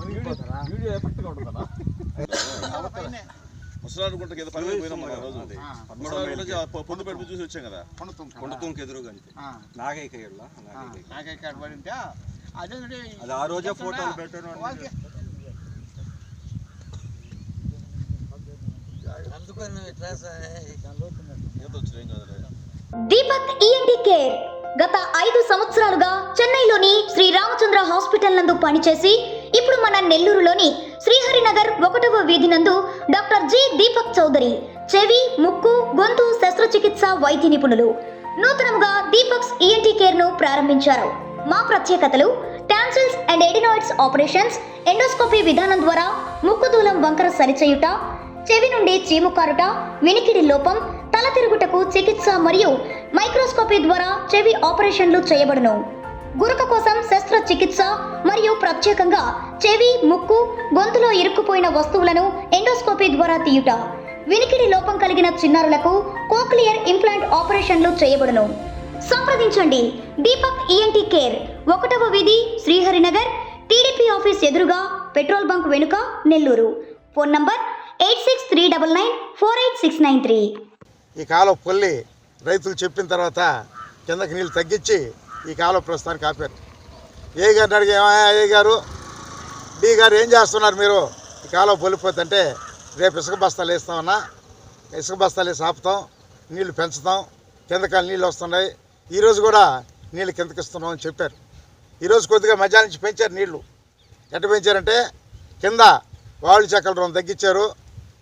Video ఉంటుందా ముసలాడు పని పోయినాం రోజు. ముసలాడు చూసి వచ్చాం కదా. కొండతుంక ఎదురుగా అంతే నాగైక నాగైక పడింటే అదే ఆ రోజే ఫోటోలు దీపక్ ఈఎన్టీ కేర్ గత ఐదు సంవత్సరాలుగా చెన్నైలోని శ్రీ రామచంద్ర హాస్పిటల్ నందు పనిచేసి మన నెల్లూరులోని శ్రీహరినగర్ ఒకటవ వీధి నందు డాక్టర్ జి దీపక్ చౌదరి చెవి ముక్కు గొంతు శస్త్రచికిత్స వైద్య నిపుణులు. నూతనముగా దీపక్స్ ఈఎన్టీ కేర్ను ప్రారంభించారు. మా ప్రత్యేకతలు tonsils and adenoids operations endoscopy విధానం ద్వారా ముక్కు దూలం వంకర సరిచేయుట చెవి నుండి చీము కారుట వినికిడి లోపం తల తిరుగుటకు చికిత్స మరియు మైక్రోస్కోపీ ద్వారా చెవి ఆపరేషన్లు చేయబడును. గురక కోసం శస్త్రచికిత్స మరియు ప్రత్యేకంగా చెవి ముక్కు గొంతులో ఇరుక్కుపోయిన వస్తువులను ఎండోస్కోపీ ద్వారా తీయుట. వినికిడి లోపం కలిగిన చిన్నారులకు కోక్లియర్ ఇంప్లాంట్ ఆపరేషన్లు చేయబడును. సంప్రదించండి. దీపక్ ఈఎన్టీ కేర్ ఒకటవ వీధి శ్రీహరినగర్ టీడీపీ ఆఫీస్ ఎదురుగా పెట్రోల్ బంక్ వెనుక Nellore. Phone number eight six three double nine four eight six nine three. ఈ కాలం పొల్లి రైతులు చెప్పిన తర్వాత కిందకి నీళ్ళు తగ్గించి ఈ కాలం ప్రస్తుతానికి ఆపారు ఏ గారిని అడిగి "ఏమయ్యా, ఏ గారు? డి గారు ఏం చేస్తున్నారు మీరు? ఈ కాలం పొలిపోతుంటే రేపు ఇసుక బస్తాలు వేస్తామన్నా ఇసుక బస్తాలు వేసి ఆపుతాం నీళ్ళు పెంచుతాం కిందకాల నీళ్ళు వస్తున్నాయి. ఈరోజు కూడా నీళ్ళు కిందకి ఇస్తున్నాం అని చెప్పారు. ఈరోజు కొద్దిగా మధ్యాహ్నం నుంచి పెంచారు నీళ్ళు. ఎట్ట పెంచారంటే కింద వాళ్ళు చెక్కల రుణం తగ్గించారు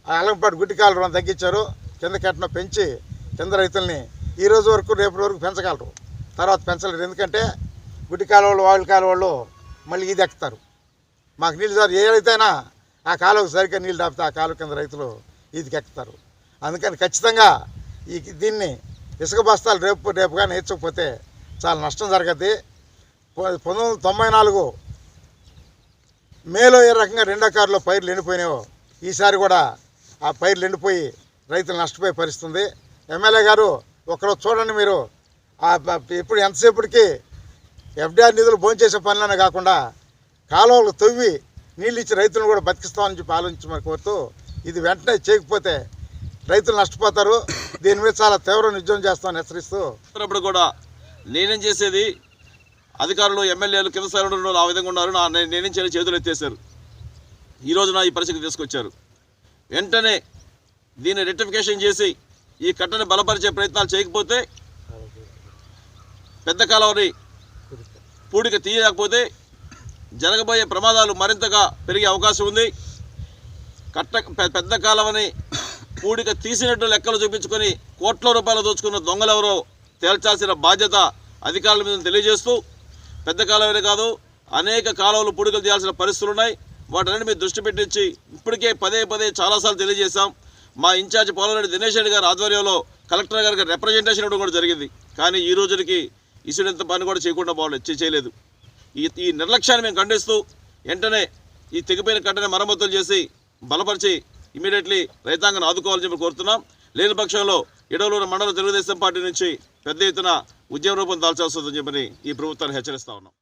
ఆ అలంపాటి గుడ్డి రుణం తగ్గించారు కింద కట్టిన పెంచి కింద రైతుల్ని ఈ రోజు వరకు రేపటి వరకు పెంచగలరు. తర్వాత పెంచలేరు. ఎందుకంటే గుడ్డి కాలువలు వాయుల కాలువలు మళ్ళీ ఇది ఎక్కుతారు. మాకు నీళ్ళు సార్ ఏదైతేనా ఆ కాలువకు సరిగ్గా నీళ్ళు దాపితే ఆ కాలువ కింద రైతులు ఈదికి ఎక్కుతారు. అందుకని ఖచ్చితంగా ఈ దీన్ని ఇసుక బస్తాలు రేపు రేపు కానీ నేర్చకపోతే చాలా నష్టం జరగద్ది. పంతొమ్మిది వందల తొంభై నాలుగు మేలో ఏ రకంగా రెండో కారులో పైర్లు ఎండిపోయినాయో ఈసారి కూడా ఆ పైర్లు ఎండిపోయి రైతులు నష్టపోయే పరిస్థితుంది ఎమ్మెల్యే గారు ఒకరోజు చూడండి మీరు ఇప్పుడు ఎంతసేపటికి ఎఫ్డిఆర్ నిధులు భోంచేసే పనులనే కాకుండా కాలువలు తవ్వి నీళ్ళు ఇచ్చి రైతులను కూడా బతికిస్తామని చెప్పి ఆలోచించమని కోరుతూ ఇది వెంటనే చేయకపోతే రైతులు నష్టపోతారు. దీని మీద చాలా తీవ్ర నిజం చేస్తామని హెచ్చరిస్తూ అప్పుడు కూడా నేనేం చేసేది? అధికారులు ఎమ్మెల్యేలు కింద స్థాయిలో ఆ విధంగా ఉన్నారు. నా నేనేం చేయాలి చేతులు ఎత్తేసారు ఈరోజు నా ఈ పరిస్థితి తీసుకొచ్చారు. వెంటనే దీన్ని రెక్టిఫికేషన్ చేసి ఈ కట్టను బలపరిచే ప్రయత్నాలు చేయకపోతే పెద్ద కాలువని పూడిక తీయకపోతే జరగబోయే ప్రమాదాలు మరింతగా పెరిగే అవకాశం ఉంది. కట్ట పెద్ద కాలువని పూడిక తీసినట్టు లెక్కలు చూపించుకొని కోట్ల రూపాయలు దోచుకున్న దొంగలెవరో తేల్చాల్సిన బాధ్యత అధికారుల మీద తెలియజేస్తూ పెద్ద కాలువనే కాదు అనేక కాలువలు పూడికలు తీయాల్సిన పరిస్థితులు ఉన్నాయి. వాటన్నిటి మీద దృష్టి పెట్టించి ఇప్పటికే పదే పదే చాలాసార్లు తెలియజేశాం. మా ఇన్ఛార్జ్ పోలరెడ్డి దినేష్ రెడ్డి గారి ఆధ్వర్యంలో కలెక్టర్ గారికి రిప్రజెంటేషన్ ఇవ్వడం కూడా జరిగింది. కానీ ఈ రోజుకి ఇసుడంత పని కూడా చేయకుండా బాగోలేదు చేయలేదు. ఈ ఈ నిర్లక్ష్యాన్ని మేము ఖండిస్తూ వెంటనే ఈ తెగిపోయిన కట్టని మరమ్మతులు చేసి బలపరిచి ఇమీడియట్లీ రైతాంగం ఆదుకోవాలని చెప్పి కోరుతున్నాం. లేని పక్షంలో ఇడవలూరు మండల తెలుగుదేశం పార్టీ నుంచి పెద్ద ఎత్తున ఉద్యమ రూపం దాల్చాల్సి వస్తుందని చెప్పని ఈ ప్రభుత్వాన్ని హెచ్చరిస్తా ఉన్నాం.